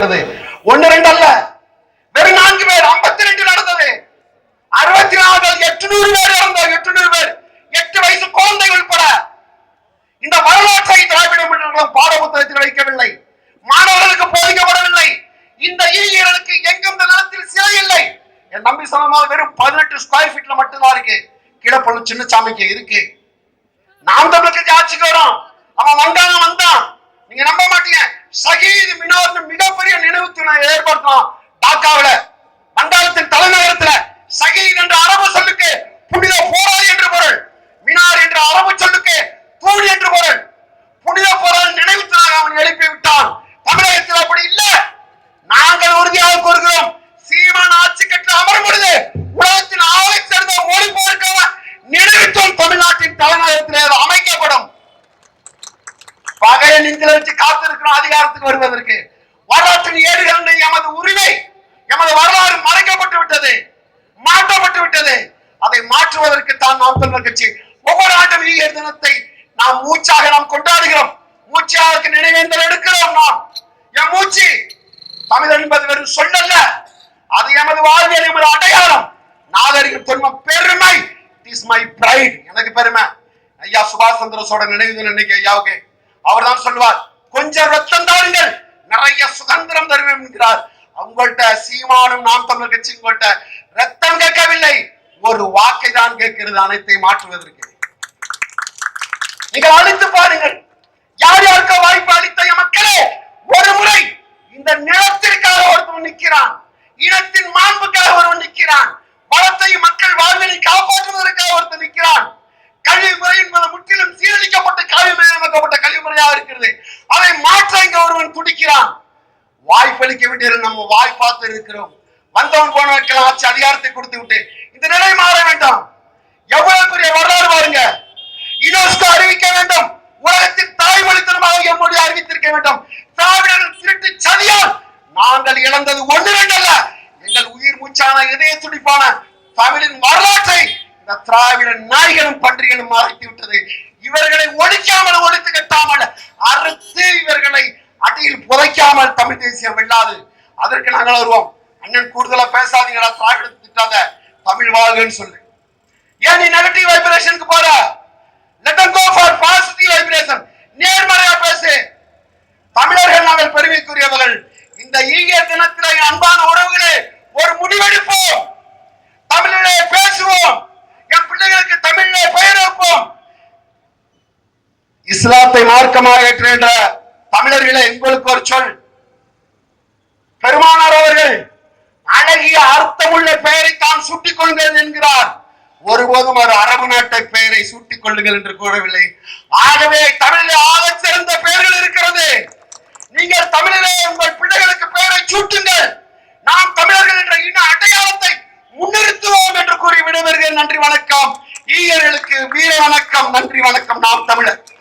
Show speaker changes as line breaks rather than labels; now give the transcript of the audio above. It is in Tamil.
நடந்தது. ஒன்னு ரெண்டு அல்ல. வெறும் நான்கு பேர் ஐம்பத்தி ரெண்டு நடந்தது. அறுபத்தி நாலு எட்டுநூறு பேர் இறந்தார் எட்டுநூறு பேர். எட்டு வயசு குழந்தை உட்பட இந்த வரலாற்றை திராவிட முன்னேற்றம் பாட புத்தகத்தில் வைக்கவில்லை. மாணவர்களுக்கு போதிக்கப்படவில்லை. இந்த ஈழர்களுக்கு எங்கும் இந்த நிலத்தில் சிலை இல்லை. என் நம்பி சொன்னமா வெறும் பதினெட்டு ஸ்கொயர் ஃபீட்ல மட்டும்தான் இருக்கு. கிடப்பள்ளு சின்னசாமிக்கு இருக்கு. நாம் தமிழுக்கு ஆட்சிக்கு வரும். அவன் வந்தாங்க வந்த சூழ்நிலை ஏற்படுத்தலாம் டாக்காவில வங்காளத்தின் தலைநகரத்துல சகீத் என்ற அரபு சொல்லுக்கு புனித போராளி என்று பொருள். மினார் என்ற அரபு சொல்லுக்கு தூண் என்று பொருள். புனித போராளி நினைவு அவன் எழுப்பி விட்டான் தமிழகத்தில் அப்படி இல்ல. நாங்கள் உறுதியாக கூறுகிறோம். சீமான் ஆட்சி கற்று அமரும் பொழுது உலகத்தின் ஆலை சேர்ந்த மொழி போருக்கான நினைவுத்தோம் தமிழ்நாட்டின் தலைநகரத்தில் அமைக்கப்படும். பகையை நெஞ்சில வச்சு காத்திருக்கிறோம் அதிகாரத்துக்கு வருவதற்கு வரலாற்றின் ஏடுகள் எமது உரிமை எமது வரலாறு மறைக்கப்பட்டு விட்டது மாற்றப்பட்டு விட்டது. அதை மாற்றுவதற்கு தான் நாம் தமிழர் கட்சி. ஒவ்வொரு ஆண்டும் ஈகர் தினத்தை நாம் மூச்சாக நாம் கொண்டாடுகிறோம். மூச்சாக நினைவேந்தல் எடுக்கிறோம் நாம். என் மூச்சு தமிழ் என்பது வெறும் சொல்லல்ல. அது எமது வாழ்வியல் எமது அடையாளம். நாகரிகம் தொன்மம் பெருமை. இஸ் மை பிரைட் எனக்கு பெருமை. ஐயா சுபாஷ் சந்திரசோட நினைவு நினைக்க இன்னைக்கு ஐயாவுக்கு? அவர் தான் சொல்லுவார் கொஞ்சம் ரத்தம் தாருங்கள். நிறைய சுதந்திரம் தருவேன் என்கிறார். உங்கள்கிட்ட சீமானும் நாம் தமிழர் கட்சி உங்கள்கிட்ட ரத்தம் கேட்கவில்லை. ஒரு வாக்கை தான் கேட்கிறது அனைத்தை மாற்றுவதற்கு. நீங்கள் அழித்து பாருங்கள். யார் யாருக்கு வாய்ப்பு அளித்த மக்களே ஒரு முறை இந்த நிலத்திற்காக ஒருத்தன் நிற்கிறான். இனத்தின் மாண்புக்காக ஒருவன் நிற்கிறான் வளத்தை மக்கள் வாழ்வினை காப்பாற்றுவதற்காக ஒருத்தன் நிற்கிறான் கல்வி முறை என்பது முற்றிலும் சீரழிக்கப்பட்ட கல்வி முறையாக்கப்பட்ட கல்வி இருக்கிறது. அதை மாற்ற இங்க ஒருவன் துடிக்கிறான். வாய்ப்பளிக்க வேண்டிய நம்ம வாய் பார்த்து இருக்கிறோம். வந்தவன் போனவர்கள் ஆட்சி அதிகாரத்தை கொடுத்து விட்டு. இந்த நிலை மாற வேண்டாம். எவ்வளவு பெரிய வரலாறு பாருங்க. யுனெஸ்கோ அறிவிக்க வேண்டும். உலகத்தின் தாய்மொழித்தனமாக எம்மொழி அறிவித்திருக்க வேண்டும். திராவிடர்கள் திருட்டு சதியால் நாங்கள் இழந்தது ஒன்று ரெண்டல்ல எங்கள் உயிர் மூச்சான இதய துடிப்பான தமிழின் வரலாற்றை இந்த திராவிட நாய்களும் பன்றிகளும் மறைத்து விட்டது. இவர்களை ஒழிக்காமல் ஒழித்து கட்டாமல் அறுத்து இவர்களை அடியில் புதைக்காமல் தமிழ் தேசியம் வெல்லாது. அதற்கு நாங்கள் வருவோம். அண்ணன் கூடுதலா பேசாதீங்களா திராவிட திட்டாத. தமிழ் வாழ்கன்னு சொல்லு. ஏன் நீ நெகட்டிவ் வைப்ரேஷனுக்கு போற? Let go for positive vibration நேர்மறையா பேசு. தமிழர்கள் நாங்கள் பெருமைக்குரியவர்கள். இந்த ஈகிய தினத்திலே அன்பான உறவுகளே ஒரு முடிவெடுப்போம் தமிழிலே பேசுவோம் என் பிள்ளைகளுக்கு தமிழிலே பெயர் வைப்போம் இஸ்லாத்தை மார்க்கமாக ஏற்றுகின்ற தமிழர்களே எங்களுக்கு ஒரு சொல். பெருமானார் அவர்கள் அழகிய அர்த்தமுள்ள பெயரை தான் சுட்டிக் கொள்கிறேன் என்கிறார். ஒருபோதும் ஒரு அரபு நாட்டை பெயரை சூட்டிக் கொள்ளுங்கள் என்று கூறவில்லை. ஆகவே தமிழிலே ஆகச் சிறந்த பெயர்கள் இருக்கிறது. நீங்கள் தமிழிலே உங்கள் பிள்ளைகளுக்கு பெயரை சூட்டுங்கள். நாம் தமிழர்கள் என்ற இன அடையாளத்தை முன்னிறுத்துவோம் என்று கூறி விடைபெறுகிறேன். நன்றி வணக்கம். ஈயர்களுக்கு வீர வணக்கம். நன்றி வணக்கம். நாம் தமிழர்.